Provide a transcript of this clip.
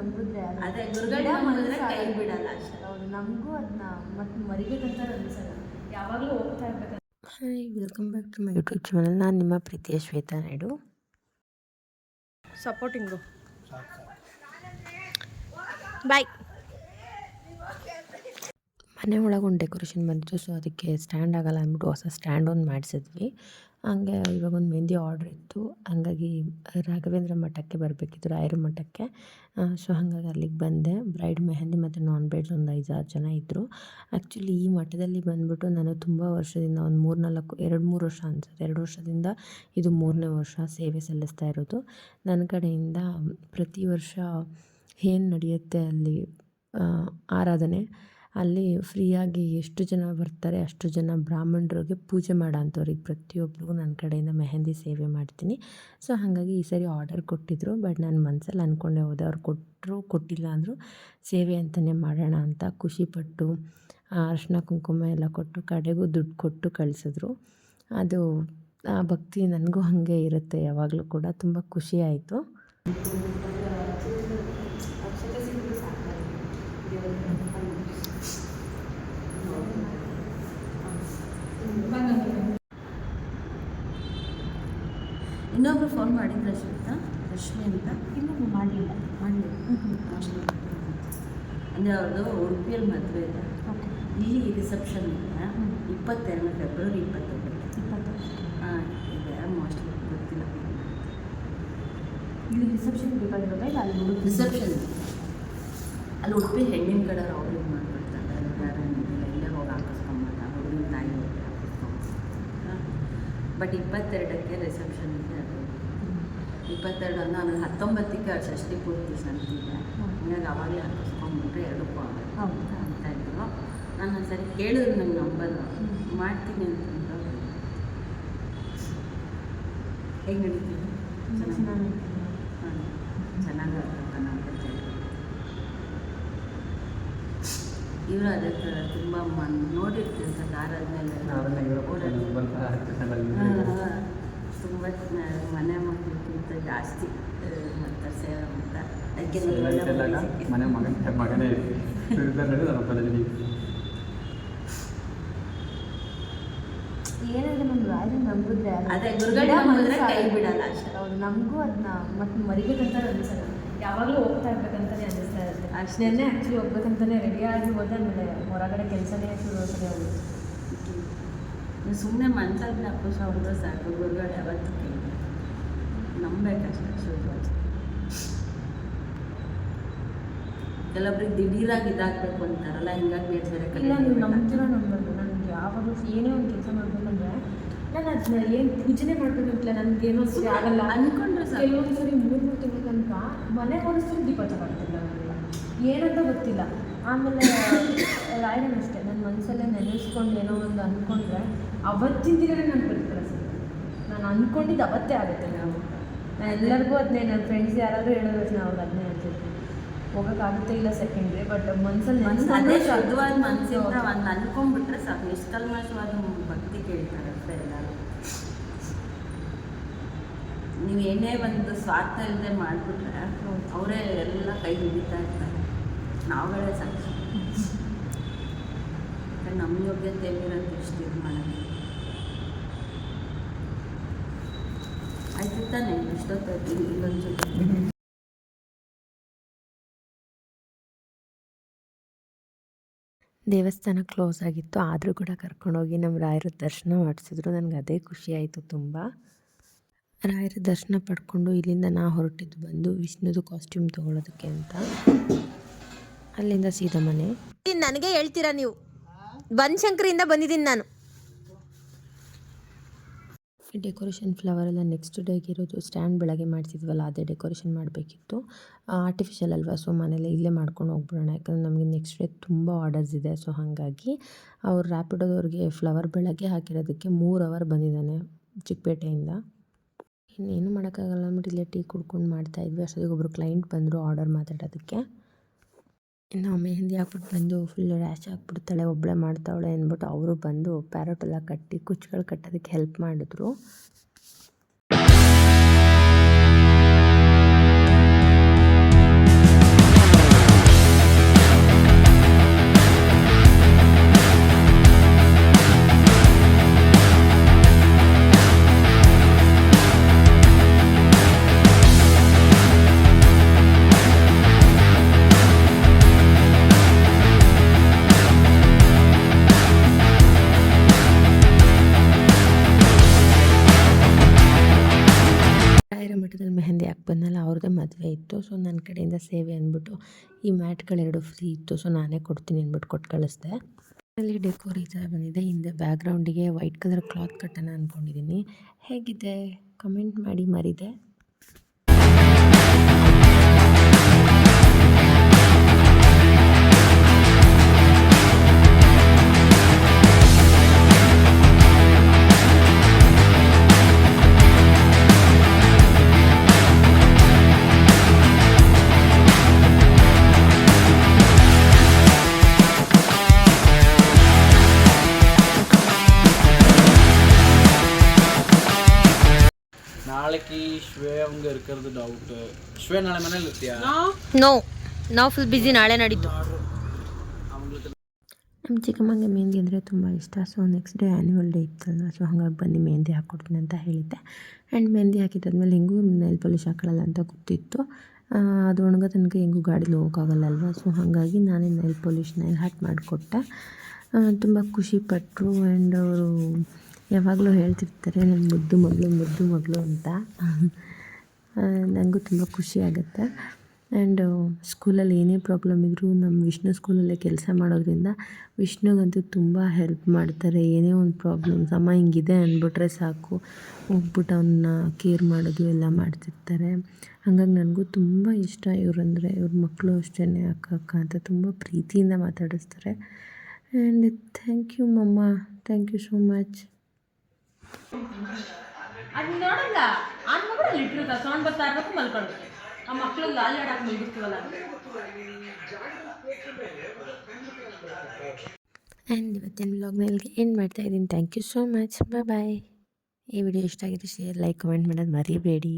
ನಂಬಿದ್ರೆ ಅದು ಅದೇ ಗುರುಗಳು ಗಿಡ ಕೈ ಬಿಡಲ್ಲ ಅಷ್ಟೇ. ಹೌದು ನಮಗೂ ಅದನ್ನ ಮತ್ತೆ ಮರಿಬೇಕಂತ ಅನ್ಸಲ್ಲ. ಯಾವಾಗಲೂ ಹೋಗ್ತಾ ಇರ್ಬೇಕು hi welcome back to my YouTube channel ನಾನು ನಿಮ್ಮ ಪ್ರೀತಿಯ ಶ್ವೇತಾ ನಾಯ್ಡು. ಸಪೋರ್ಟಿಂಗು ಬಾಯ್ ಮನೆ ಒಳಗೆ ಒಂದು ಡೆಕೋರೇಷನ್ ಬಂದಿತ್ತು ಸೊ ಅದಕ್ಕೆ ಸ್ಟ್ಯಾಂಡ್ ಆಗಲ್ಲ ಅಂದ್ಬಿಟ್ಟು ಹೊಸ ಸ್ಟ್ಯಾಂಡ್ ಒಂದು ಮಾಡಿಸಿದ್ವಿ. ಹಂಗೆ ಇವಾಗ ಒಂದು ಮೆಹಂದಿ ಆರ್ಡ್ರ್ ಇತ್ತು. ಹಂಗಾಗಿ ರಾಘವೇಂದ್ರ ಮಠಕ್ಕೆ ಬರಬೇಕಿತ್ತು, ರಾಯರ ಮಠಕ್ಕೆ. ಸೊ ಹಾಗಾಗಿ ಅಲ್ಲಿಗೆ ಬಂದೆ. ಬ್ರೈಡ್ ಮೆಹಂದಿ ಮತ್ತು ನಾನ್ ಬ್ರೈಡ್ಸ್ ಒಂದು ಐದು ಆರು ಜನ ಇದ್ದರು ಆ್ಯಕ್ಚುಲಿ ಈ ಮಠದಲ್ಲಿ ಬಂದುಬಿಟ್ಟು ನಾನು ತುಂಬ ವರ್ಷದಿಂದ ಒಂದು ಮೂರು ನಾಲ್ಕು ಎರಡು ಮೂರು ವರ್ಷ ಅನ್ಸುತ್ತೆ. ಎರಡು ವರ್ಷದಿಂದ ಇದು ಮೂರನೇ ವರ್ಷ ಸೇವೆ ಸಲ್ಲಿಸ್ತಾ ಇರೋದು. ನನ್ನ ಕಡೆಯಿಂದ ಪ್ರತಿ ವರ್ಷ ಏನು ನಡೆಯುತ್ತೆ ಅಲ್ಲಿ ಆರಾಧನೆ ಅಲ್ಲಿ ಫ್ರೀಯಾಗಿ ಎಷ್ಟು ಜನ ಬರ್ತಾರೆ, ಅಷ್ಟು ಜನ ಬ್ರಾಹ್ಮಣರಿಗೆ ಪೂಜೆ ಮಾಡೋ ಅಂಥವ್ರಿಗೆ ಪ್ರತಿಯೊಬ್ಬರಿಗೂ ನನ್ನ ಕಡೆಯಿಂದ ಮೆಹಂದಿ ಸೇವೆ ಮಾಡ್ತೀನಿ. ಸೊ, ಹಾಗಾಗಿ ಈ ಸರಿ ಆರ್ಡರ್ ಕೊಟ್ಟಿದ್ದರು ಬಟ್ ನಾನು ಮನಸ್ಸಲ್ಲಿ ಅಂದ್ಕೊಂಡೆ ಹೋದೆ, ಅವ್ರು ಕೊಟ್ಟರು, ಕೊಟ್ಟಿಲ್ಲ ಅಂದರೂ ಸೇವೆ ಅಂತಲೇ ಮಾಡೋಣ ಅಂತ ಖುಷಿಪಟ್ಟು ಅರಿಶಿನ ಕುಂಕುಮ ಎಲ್ಲ ಕೊಟ್ಟು ಕಡೆಗೂ ದುಡ್ಡು ಕೊಟ್ಟು ಕಳಿಸಿದ್ರು. ಅದು, ಆ ಭಕ್ತಿ ನನಗೂ ಹಾಗೆ ಇರುತ್ತೆ, ಯಾವಾಗಲೂ ಕೂಡ ತುಂಬ ಖುಷಿ ಫೋನ್ ಮಾಡಿದ್ರೆ ಶ್ವೇತಾ ರಶ್ಮಿ ಅಂತ? ಇನ್ನೂ ಮಾಡಲಿಲ್ಲ. ಮಾಡಿಲ್ಲ ಅಂದರೆ ಅವ್ರದ್ದು ಉಡುಪಿಯಲ್ಲಿ ಮದುವೆ ಇದೆ. ಈ ಇಲ್ಲಿ ರಿಸೆಪ್ಷನ್ ಇದೆ ಇಪ್ಪತ್ತೆರಡು ಫೆಬ್ರವರಿ ಇಪ್ಪತ್ತೊಂಬತ್ತು. ಇಪ್ಪತ್ತು ಹಾಂ ಇದೆ. ಮೋಸ್ಟ್ಲಿ ಗೊತ್ತಿಲ್ಲ. ಇಲ್ಲಿ ರಿಸೆಪ್ಷನ್ ಬೇಕಾಗಿರೋದ ಇಲ್ಲ ಅಲ್ಲಿ ಹುಡುಗ ರಿಸೆಪ್ಷನ್ ಅಲ್ಲಿ ಉಡುಪಿ ಹೆಣ್ಣಿನ ಕಡೆ ಅವ್ರು ಇದು ಮಾಡ್ಬಿಡ್ತಾರೆ ಇಲ್ಲೇ ಹೋಗಿ ಹಾಕಿಸ್ಕೊಂಬತ್ತ ಹುಡುಗಿನ ತಾಯಿ ಹೋಗಿ ಹಾಕಿಸ್ಕೊಂಬ ಬಟ್ ಇಪ್ಪತ್ತೆರಡಕ್ಕೆ ರಿಸೆಪ್ಷನ್ ಇದೆ ಅದು ಇಪ್ಪತ್ತೆರಡು ಅಂದ್ರೆ ಆಮೇಲೆ ಹತ್ತೊಂಬತ್ತಕ್ಕೆ ಅವ್ರು ಷಷ್ಠಿ ಪೂರ್ತಿ ಸಂತಿದೆ ಹಂಗಾಗಿ ಅವಾಗಲೇ ಹಾಕಿಸ್ಕೊಂಡ್ಬಿಟ್ರೆ ಎರಡಕ್ಕೂ ಆಗುತ್ತೆ ಹೌದು. ಅಂತ ಇದ್ರು. ನಾನು ಒಂದು ಸರಿ ಕೇಳಿದ್ರು ನಂಗೆ ನಂಬಲ್ಲ ಮಾಡ್ತೀನಿ ಅಂತಂದ್ರು ಹೆಂಗೆ ನಡೀತೀನಿ ಚೆನ್ನಾಗಿ ಚೆನ್ನಾಗಾಗುತ್ತೆ ನಮ್ಮ ಇವರು ಅದೇ ಥರ ತುಂಬ ಮನ್ ನೋಡಿರ್ತೀವಿ ಸರ್ ಆರಾದ್ಮೇಲೆ ತುಂಬ ಮನೆ ಮಕ್ಕಳಿಗಿಂತ ಜಾಸ್ತಿ ಮಾಡ್ತಾರೆ ಸೇವೆ ಮಾಡ್ತಾರೆ ಅದಕ್ಕೆ ಮನೆ ಮಗನ ನಮ್ಮ ಕಾಲೇಜಲ್ಲಿ ಏನಾದ್ರೆ ನಮ್ಮ ರಾಯರು ನಂಬಿದ್ರೆ ಅದೇ ಕೈ ಬಿಡಲ್ಲ ಅಷ್ಟೇ. ಅವ್ರು ನಮಗೂ ಅದನ್ನ ಮತ್ತೆ ಮರಿಬೇಕಂತ ಅನ್ಸಲ್ಲ ಯಾವಾಗಲೂ ಹೋಗ್ತಾ ಇರ್ಬೇಕಂತಾನೆ ಅನಿಸ್ತಾ ಇರುತ್ತೆ ಅಷ್ಟೇನೆ ಆ್ಯಕ್ಚುಲಿ ಹೋಗ್ಬೇಕಂತಾನೆ ರೆಡಿಯಾಗಿ ಹೋದ ಆಮೇಲೆ ಹೊರಗಡೆ ಕೆಲಸನೇ ಶುರು ಹೋಗ್ತದೆ ಹೋಗುತ್ತೆ ನೀವು ಸುಮ್ಮನೆ ಮನ್ಸಲ್ಲಿ ಅಪ್ಪ ಹೊಡೆದ್ರೆ ಸಾಕು ಗುರುಗಳು ಯಾವತ್ತೂ ಕೇಳಿ. ನಂಬೇಕಷ್ಟೇ ಶುದ್ಧವಾಗಿ ಕೆಲವೊಬ್ರಿಗೆ ದಿಢೀರಾಗಿ ಇದಾಗಬೇಕು ಅಂತಾರಲ್ಲ ಹಿಂಗಾಗಿ ಬೇರೆ ಇಲ್ಲ ನೀವು ನಂಬ್ತೀರ ನಂಬಲ್ಲ ನನಗೆ ಯಾವಾಗಲೂ ಏನೇ ಒಂದು ಕೆಲಸ ಮಾಡಬೇಕಂದ್ರೆ ನಾನು ಅದನ್ನ ಏನು ಪೂಜನೆ ಮಾಡ್ಬೇಕಂತಿಲ್ಲ ನನಗೆ ಏನೋ ಸರಿ ಆಗಲ್ಲ. ಅನ್ಕೊಂಡ್ರೆ ಸಾಕು. ಕೆಲವೊಂದು ಸರಿ ಮೂರು ಮೂರು ತಿಂಗಳ ತನಕ ಮನೆ ಹೊರಸ್ತಾರೆ ದೀಪ ತಗೊಳ್ತಿಲ್ಲ ನನಗೆ ಏನಂತ ಗೊತ್ತಿಲ್ಲ. ಆಮೇಲೆ ರಾಯರನ್ ಅಷ್ಟೇ ನನ್ನ ಮನಸ್ಸಲ್ಲೇ ನೆನೆಸ್ಕೊಂಡು ಏನೋ ಒಂದು ಅಂದ್ಕೊಂಡ್ರೆ ಅವತ್ತಿನ ದಿನವೇ ನಾನು ಬರ್ತಾರೆ ಸರ್. ನಾನು ಅಂದ್ಕೊಂಡಿದ್ದು ಅವತ್ತೇ ಆಗುತ್ತೆ ನಾವು. ನಾನು ಎಲ್ಲರಿಗೂ ಅದನ್ನೇ ನನ್ನ ಫ್ರೆಂಡ್ಸ್ ಯಾರಾದರೂ ಹೇಳೋದು ನಾವು ಅದನ್ನೇ ಹೇಳ್ತಿದ್ವಿ ಹೋಗೋಕ್ಕಾಗುತ್ತೆ ಇಲ್ಲ ಸೆಕೆಂಡ್ರಿ ಬಟ್ ಮನ್ಸಲ್ಲಿ ಅದೇ. ಶುದ್ಧವಾದ ಮನಸ್ಸಿಂದ ಹೌದು. ಒಂದು ಅನ್ಕೊಂಡ್ಬಿಟ್ರೆ ಸಾಕು. ನಿಷ್ಕಲ್ಮಶವಾದ ಭಕ್ತಿ ಕೇಳ್ತಾರೆ ಅಂತ ಎಲ್ಲರೂ. ನೀವು ಏನೇ ಒಂದು ಸ್ವಾರ್ಥ ಇಲ್ಲದೆ ಮಾಡಿಬಿಟ್ರೆ. ಅವರೇ ಎಲ್ಲ ಕೈ ಹಿಡಿತಾ ಇರ್ತಾರೆ. ನಾವುಗಳೇ ಸಾಕ್ಷಿ ನಮ್ಮ ಯೋಗ್ಯತೆ ಇರೋದು ಎಷ್ಟು ಇದು ಮಾಡೋದು ಆಯ್ತು ತಾನೆ ಎಷ್ಟೊತ್ತಾಯ್ತು ಇಲ್ಲೊಂದು ಜೊತೆ ದೇವಸ್ಥಾನ ಕ್ಲೋಸ್ ಆಗಿತ್ತು ಆದರೂ ಕೂಡ ಕರ್ಕೊಂಡೋಗಿ ನಮ್ಮ ರಾಯರ ದರ್ಶನ ಮಾಡಿಸಿದ್ರು. ನನಗೆ ಅದೇ ಖುಷಿ ಆಯಿತು ತುಂಬ. ರಾಯರ ದರ್ಶನ ಪಡ್ಕೊಂಡು ಇಲ್ಲಿಂದ ನಾ ಹೊರಟಿದ್ದು ಬಂದು ವಿಷ್ಣುದು ಕಾಸ್ಟ್ಯೂಮ್ ತೊಗೊಳೋದಕ್ಕೆ ಅಂತ. ಅಲ್ಲಿಂದ ಸೀದಾ ಮನೆ. ನನಗೆ ಹೇಳ್ತೀರಾ ನೀವು? ಬನಶಂಕರಿಯಿಂದ ಬಂದಿದ್ದೀನಿ ನಾನು. ಡೆಕೋರೇಷನ್ ಫ್ಲವರ್ ಎಲ್ಲ ನೆಕ್ಸ್ಟ್ ಡೇಗೆ ಇರೋದು ಸ್ಟ್ಯಾಂಡ್ ಬೆಳಗ್ಗೆ ಮಾಡಿಸಿದ್ವಲ್ಲ, ಅದೇ ಡೆಕೋರೇಷನ್ ಮಾಡಬೇಕಿತ್ತು. ಆರ್ಟಿಫಿಷಿಯಲ್ ಅಲ್ವಾ ಸೊ ಮನೇಲಿ ಇಲ್ಲೇ ಮಾಡ್ಕೊಂಡು ಹೋಗ್ಬಿಡೋಣ, ಯಾಕಂದರೆ ನಮಗೆ ನೆಕ್ಸ್ಟ್ ಡೇ ತುಂಬ ಆರ್ಡರ್ಸ್ ಇದೆ ಸೊ ಹಾಗಾಗಿ ಅವ್ರು ರ್ಯಾಪಿಡೋದವ್ರಿಗೆ ಫ್ಲವರ್ ಬೆಳಗ್ಗೆ ಹಾಕಿರೋದಕ್ಕೆ ಮೂರು ಅವರ್ ಬಂದಿದ್ದಾನೆ ಚಿಕ್ಕಪೇಟೆಯಿಂದ. ಇನ್ನೇನು ಮಾಡೋಕ್ಕಾಗಲ್ಲ ಅಂದ್ಬಿಟ್ಟು ಇಲ್ಲೇ ಟೀ ಕುಡ್ಕೊಂಡು ಮಾಡ್ತಾಯಿದ್ವಿ ಅಷ್ಟೊತ್ತಿಗೆ ಒಬ್ಬರು ಕ್ಲೈಂಟ್ ಬಂದರು ಆರ್ಡರ್ ಮಾತಾಡೋದಕ್ಕೆ. ಇನ್ನು ಮೆಹಂದಿ ಹಾಕ್ಬಿಟ್ಟು ಬಂದು ಫುಲ್ ರ್ಯಾಶ್ ಹಾಕ್ಬಿಡ್ತಾಳೆ ಒಬ್ಬಳೇ ಮಾಡ್ತಾವಳೆ ಅಂದ್ಬಿಟ್ಟು ಅವರು ಬಂದು ಪ್ಯಾರೋಟೆಲ್ಲ ಕಟ್ಟಿ, ಕುಚ್ಚುಗಳು ಕಟ್ಟೋದಕ್ಕೆ ಹೆಲ್ಪ್ ಮಾಡಿದ್ರು. ರಾಯರ ಮಠದಲ್ಲಿ ಮೆಹಂದಿ ಹಾಕಿ ಬಂದಲ್ಲ ಅವ್ರದ್ದೇ ಮದುವೆ ಇತ್ತು. ಸೊ ನನ್ನ ಕಡೆಯಿಂದ ಸೇವೆ ಅಂದ್ಬಿಟ್ಟು ಈ ಮ್ಯಾಟ್ಗಳೆರಡು ಫ್ರೀ ಇತ್ತು. ಸೊ ನಾನೇ ಕೊಡ್ತೀನಿ ಅಂದ್ಬಿಟ್ಟು ಕೊಟ್ಟು ಕಳಿಸ್ದೆ. ಅಲ್ಲಿ ಡೆಕೋರ್ ಈ ಥರ ಬಂದಿದೆ. ಹಿಂದೆ ಬ್ಯಾಕ್ಗ್ರೌಂಡಿಗೆ ವೈಟ್ ಕಲರ್ ಕ್ಲಾತ್ ಕಟ್ಟೋಣ ಅಂದ್ಕೊಂಡಿದ್ದೀನಿ ಹೇಗಿದೆ? ಕಮೆಂಟ್ ಮಾಡಿ ಮರಿದೆ. ಹಾಕಿ ಶ್ವೇ ಅವಂಗ ಇರ್ಕರ್ದು ಡೌಟ್ ಶ್ವೇ ನಾಳೆ ಮನೇಲಿ ಇರ್ತೀಯಾ ನೋ ನಾವು ಫುಲ್ ಬಿಸಿ ನಾಳೆ ನಡೀತು. ನಮ್ಮ ಚಿಕ್ಕಮ್ಮಂಗೆ ಮೆಹಂದಿ ಅಂದರೆ ತುಂಬ ಇಷ್ಟ. So next day annual day ಇತ್ತಲ್ವ? So ಹಾಗಾಗಿ ಬಂದು ಮೆಹಂದಿ ಹಾಕ್ಕೊಡ್ತೀನಿ ಅಂತ ಹೇಳಿದ್ದೆ. ಆ್ಯಂಡ್ ಮೆಹಂದಿ ಹಾಕಿದ್ದಾದ್ಮೇಲೆ ಹೆಂಗೂ ನೈಲ್ ಪಾಲಿಶ್ ಹಾಕೊಳ್ಳಲ್ಲ ಅಂತ ಗೊತ್ತಿತ್ತು. ಅದು ಒಣಗ ತನಕ ಹೆಂಗೂ ಗಾಡೀಲಿ ಹೋಗೋಕ್ಕಾಗಲ್ಲಲ್ವ ಸೊ ಹಾಗಾಗಿ ನಾನೇ ನೈಲ್ ಪಾಲಿಶ್ ನೈಲ್ ಹಾಟ್ ಮಾಡಿಕೊಟ್ಟೆ. ತುಂಬ ಖುಷಿಪಟ್ಟರು ಆ್ಯಂಡ್ ಅವರು ಯಾವಾಗಲೂ ಹೇಳ್ತಿರ್ತಾರೆ ನನ್ನ ಮುದ್ದು ಮಗಳು ಮುದ್ದು ಮಗಳು ಅಂತ. ನನಗೂ ತುಂಬ ಖುಷಿ ಆಗುತ್ತೆ. ಆ್ಯಂಡ್ ಸ್ಕೂಲಲ್ಲಿ ಏನೇ ಪ್ರಾಬ್ಲಮ್ ಇದ್ದರೂ ನಮ್ಮ ವಿಷ್ಣು ಸ್ಕೂಲಲ್ಲೇ ಕೆಲಸ ಮಾಡೋದ್ರಿಂದ ವಿಷ್ಣುಗಂತೂ ತುಂಬ ಹೆಲ್ಪ್ ಮಾಡ್ತಾರೆ. ಏನೇ ಒಂದು ಪ್ರಾಬ್ಲಮ್ಸ್ ಅಮ್ಮ, ಹಿಂಗಿದೆ ಅಂದ್ಬಿಟ್ರೆ ಸಾಕು. ಹೋಗ್ಬಿಟ್ಟು ಅವನ್ನ ಕೇರ್ ಮಾಡೋದು ಎಲ್ಲ ಮಾಡ್ತಿರ್ತಾರೆ. ಹಾಗಾಗಿ ನನಗೂ ತುಂಬ ಇಷ್ಟ ಇವರಂದರೆ. ಇವ್ರ ಮಕ್ಕಳು ಅಷ್ಟೇ ಅಕ್ಕ ಅಕ್ಕ ಅಂತ ತುಂಬ ಪ್ರೀತಿಯಿಂದ ಮಾತಾಡಿಸ್ತಾರೆ. ಆ್ಯಂಡ್ ಥ್ಯಾಂಕ್ ಯು ಮಮ್ಮ. Thank you so much. ಅದು ನೋಡಲ್ಲ. ಆ ಮಗಳು ಇಟ್ಟಿರುತ್ತ. ಸೌಂಡ್ ಬರ್ತಾ ಇರ್ಬೇಕು ಮಲ್ಕೊಳ್ಳುತ್ತೆ ಆ ಮಕ್ಳು ಲಾಲಿ ಆಡಕ್ಕೆ ಮಲ್ಗಿರ್ತೀವಲ್ಲ ಆ್ಯಂಡ್ ಇವತ್ತಿನ ವ್ಲಾಗ್ನ ಇಲ್ಲಿಗೆ ಎಂಡ್ ಮಾಡ್ತಾ ಇದ್ದೀನಿ. Thank you so much bye bye ಈ ವಿಡಿಯೋ ಇಷ್ಟ ಆಗಿದೆ ಶೇರ್ ಲೈಕ್ ಕಮೆಂಟ್ ಮಾಡೋದು ಮರಿಬೇಡಿ.